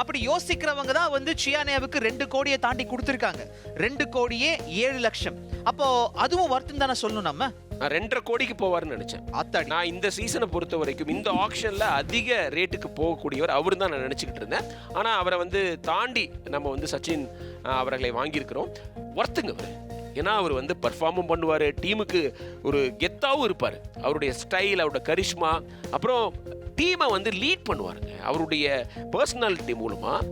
அப்படி யோசிக்கிறவங்க தான் வந்து சியானேவுக்கு ரெண்டு கோடியை தாண்டி கொடுத்துருக்காங்க. ரெண்டு கோடியே ஏழு லட்சம். அப்போ அதுவும் வருத்தம் தானே சொல்லணும் நம்ம? நான் ரெண்டரை கோடிக்கு போவார்னு நினைச்சேன். ஆத்தாடி நான் இந்த சீசனை பொறுத்த வரைக்கும் இந்த ஆக்ஷன்ல அதிக ரேட்டுக்கு போகக்கூடியவர் அவர் தான் நான் நினச்சிக்கிட்டு இருந்தேன். ஆனால் அவரை வந்து தாண்டி நம்ம வந்து சச்சின் அவர்களை வாங்கியிருக்கிறோம். ஒர்த்துங்க அவர். ஏன்னா அவர் வந்து பர்ஃபார்மும் பண்ணுவார் டீமுக்கு ஒரு கெத்தாவும் இருப்பார். அவருடைய ஸ்டைல் அவருடைய கரிஷ்மா அப்புறம் டீமை வந்து லீட் பண்ணுவாருங்க. அவருடைய பர்சனாலிட்டி மூலமாக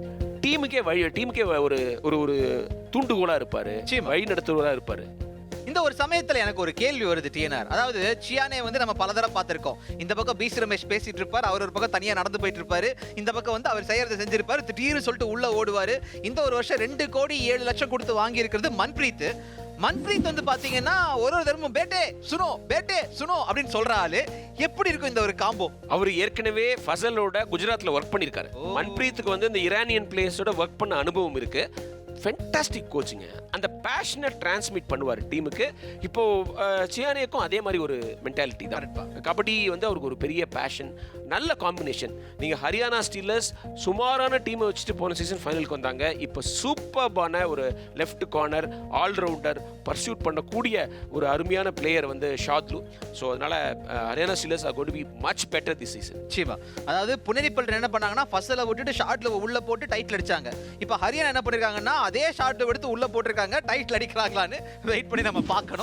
டீமுக்கே வழி டீமுக்கே ஒரு ஒரு ஒரு தூண்டுகோலாக இருப்பார். வழி நடத்துவராக இருப்பார். இந்த ஒரு சமயத்துல எனக்கு ஒரு கேள்வி வருது டிஎன்ஆர். அதாவது சியானே வந்து நம்ம பல தடவை பார்த்திருக்கோம். இந்த பக்கம் பி ரமேஷ் பேசிட்டு இருப்பார் அவர் ஒரு பக்கம் தனியா நடந்து போயிட்டு இருப்பாரு. இந்த பக்கம் வந்து அவர் செய்யறதை செஞ்சிருப்பாரு. திடீர்னு சொல்லிட்டு உள்ள ஓடுவாரு. இந்த ஒரு வருஷம் ரெண்டு கோடி ஏழு லட்சம் கொடுத்து வாங்கி இருக்கிறது மன்பிரீத் மன்பிரீத் வந்து பாத்தீங்கன்னா ஒரு ஒரு தர்மம் பேட்டே சுனோ பேட்டே சுனோ அப்படின்னு சொல்ற ஆளு. எப்படி இருக்கும் இந்த ஒரு காம்போ அவர் ஏற்கனவே ஃபசலோட குஜராத்ல ஒர்க் பண்ணியிருக்காரு ஓ. மன்பிரீத்துக்கு வந்து இந்த இரானியன் பிளேயர்ஸோட ஒர்க் பண்ண அனுபவம் இருக்கு. ஃபென்டாஸ்டிக் கோச்சிங்க அந்த பேஷனை டிரான்ஸ்மிட் பண்ணுவார் டீமுக்கு. இப்போ அஹ், சியானேக்கும் அதே மாதிரி ஒரு மென்டாலிட்டி தான். கரெக்ட்பா. கபடி வந்து அவருக்கு ஒரு பெரிய பேஷன் நல்ல காம்பினேஷன் நீங்க ஹரியானா ஸ்டீலர்ஸ் சுமாரான டீமை வச்சுட்டு போன சீசன் ஃபைனலுக்கு வந்தாங்க. இப்போ சூப்பர்பான ஒரு லெஃப்ட் கார்னர் ஆல்ரவுண்டர் பர்சியூட் பண்ணக்கூடிய ஒரு அருமையான பிளேயர் வந்து ஷாத்லு. ஸோ அதனால Haryana steelers are got be much better this season நிச்சயமா. அதாவது புனரிப்பல் என்ன பண்ணாங்கன்னா ஃபர்ஸ்ட்ல விட்டுட்டு ஷார்ட்ல உள்ள போட்டு டைட்டில் அடிச்சாங்க. இப்போ ஹரியானா என்ன பண்ணிருக்காங்கன்னா அதே ஷார்ட் எடுத்து உள்ள போட்டிருக்காங்க. டைட்டில் அடிக்கிறாங்களான்னு வெயிட் பண்ணி நம்ம பார்க்கணும்.